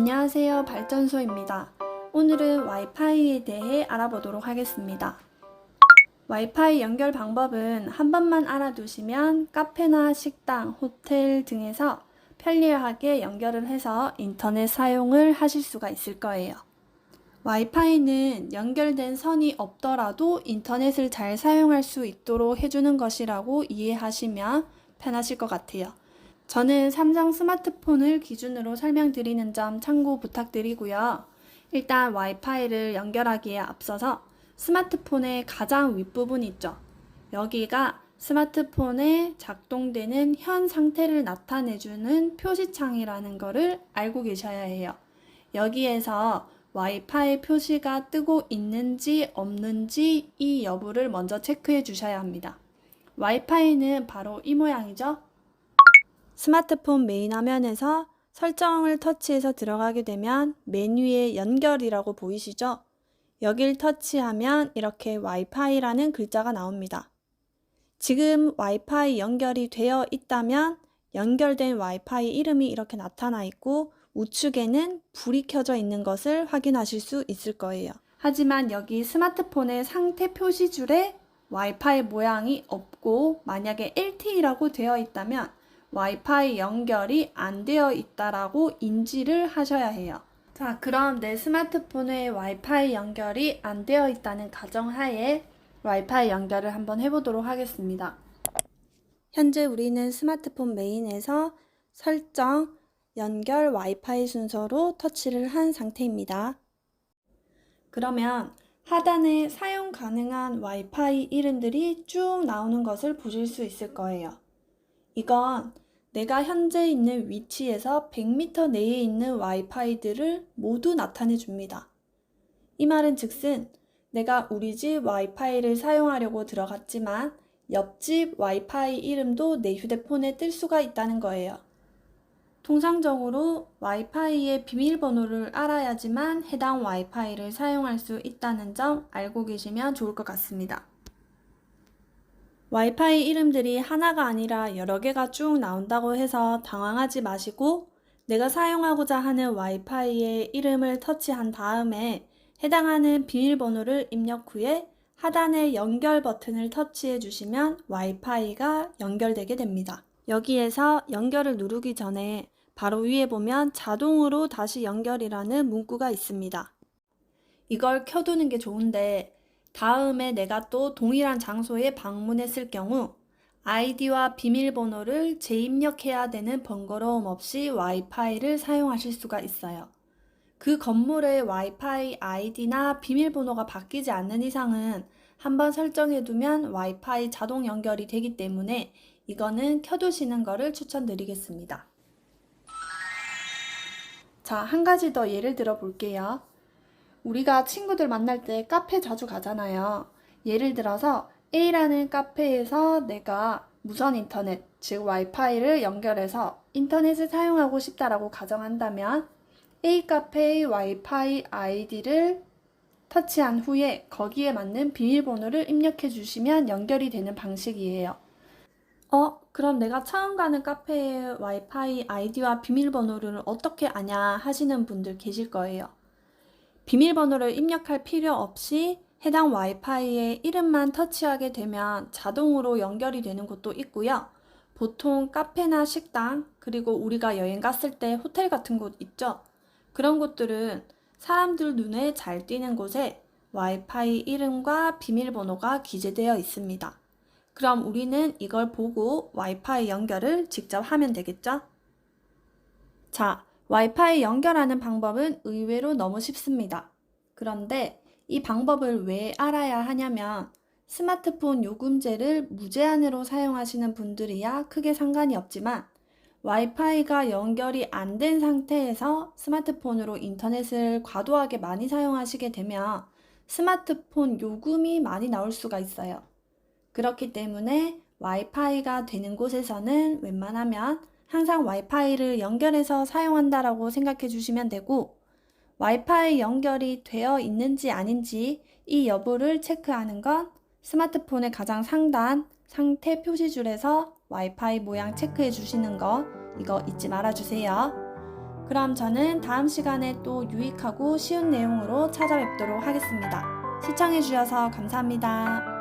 안녕하세요. 발전소입니다. 오늘은 와이파이에 대해 알아보도록 하겠습니다. 와이파이 연결 방법은 한 번만 알아두시면 카페나 식당, 호텔 등에서 편리하게 연결을 해서 인터넷 사용을 하실 수가 있을 거예요. 와이파이는 연결된 선이 없더라도 인터넷을 잘 사용할 수 있도록 해주는 것이라고 이해하시면 편하실 것 같아요. 저는 삼성 스마트폰을 기준으로 설명드리는 점 참고 부탁드리고요. 일단 와이파이를 연결하기에 앞서서 스마트폰의 가장 윗부분 있죠. 여기가 스마트폰에 작동되는 현 상태를 나타내주는 표시창이라는 것을 알고 계셔야 해요. 여기에서 와이파이 표시가 뜨고 있는지 없는지 이 여부를 먼저 체크해 주셔야 합니다. 와이파이는 바로 이 모양이죠. 스마트폰 메인 화면에서 설정을 터치해서 들어가게 되면 메뉴에 연결이라고 보이시죠? 여길 터치하면 이렇게 와이파이라는 글자가 나옵니다. 지금 와이파이 연결이 되어 있다면 연결된 와이파이 이름이 이렇게 나타나 있고 우측에는 불이 켜져 있는 것을 확인하실 수 있을 거예요. 하지만 여기 스마트폰의 상태 표시줄에 와이파이 모양이 없고 만약에 LTE라고 되어 있다면 와이파이 연결이 안 되어 있다라고 인지를 하셔야 해요. 자, 그럼 내 스마트폰에 와이파이 연결이 안 되어 있다는 가정하에 와이파이 연결을 한번 해보도록 하겠습니다. 현재 우리는 스마트폰 메인에서 설정, 연결 와이파이 순서로 터치를 한 상태입니다. 그러면 하단에 사용 가능한 와이파이 이름들이 쭉 나오는 것을 보실 수 있을 거예요. 이건 내가 현재 있는 위치에서 100m 내에 있는 와이파이들을 모두 나타내 줍니다. 이 말은 즉슨 내가 우리 집 와이파이를 사용하려고 들어갔지만 옆집 와이파이 이름도 내 휴대폰에 뜰 수가 있다는 거예요. 통상적으로 와이파이의 비밀번호를 알아야지만 해당 와이파이를 사용할 수 있다는 점 알고 계시면 좋을 것 같습니다. 와이파이 이름들이 하나가 아니라 여러 개가 쭉 나온다고 해서 당황하지 마시고 내가 사용하고자 하는 와이파이의 이름을 터치한 다음에 해당하는 비밀번호를 입력 후에 하단의 연결 버튼을 터치해 주시면 와이파이가 연결되게 됩니다. 여기에서 연결을 누르기 전에 바로 위에 보면 자동으로 다시 연결이라는 문구가 있습니다. 이걸 켜두는 게 좋은데 다음에 내가 또 동일한 장소에 방문했을 경우 아이디와 비밀번호를 재입력해야 되는 번거로움 없이 와이파이를 사용하실 수가 있어요. 그 건물의 와이파이 아이디나 비밀번호가 바뀌지 않는 이상은 한번 설정해 두면 와이파이 자동 연결이 되기 때문에 이거는 켜두시는 거를 추천드리겠습니다. 자, 한 가지 더 예를 들어 볼게요. 우리가 친구들 만날 때 카페 자주 가잖아요. 예를 들어서 A라는 카페에서 내가 무선 인터넷, 즉 와이파이를 연결해서 인터넷을 사용하고 싶다라고 가정한다면 A 카페의 와이파이 아이디를 터치한 후에 거기에 맞는 비밀번호를 입력해 주시면 연결이 되는 방식이에요. 어, 그럼 내가 처음 가는 카페의 와이파이 아이디와 비밀번호를 어떻게 아냐 하시는 분들 계실 거예요. 비밀번호를 입력할 필요 없이 해당 와이파이의 이름만 터치하게 되면 자동으로 연결이 되는 곳도 있고요. 보통 카페나 식당, 그리고 우리가 여행 갔을 때 호텔 같은 곳 있죠? 그런 곳들은 사람들 눈에 잘 띄는 곳에 와이파이 이름과 비밀번호가 기재되어 있습니다. 그럼 우리는 이걸 보고 와이파이 연결을 직접 하면 되겠죠? 자, 와이파이 연결하는 방법은 의외로 너무 쉽습니다. 그런데 이 방법을 왜 알아야 하냐면 스마트폰 요금제를 무제한으로 사용하시는 분들이야 크게 상관이 없지만 와이파이가 연결이 안 된 상태에서 스마트폰으로 인터넷을 과도하게 많이 사용하시게 되면 스마트폰 요금이 많이 나올 수가 있어요. 그렇기 때문에 와이파이가 되는 곳에서는 웬만하면 항상 와이파이를 연결해서 사용한다라고 생각해 주시면 되고 와이파이 연결이 되어 있는지 아닌지 이 여부를 체크하는 건 스마트폰의 가장 상단 상태 표시줄에서 와이파이 모양 체크해 주시는 거 이거 잊지 말아 주세요. 그럼 저는 다음 시간에 또 유익하고 쉬운 내용으로 찾아뵙도록 하겠습니다. 시청해 주셔서 감사합니다.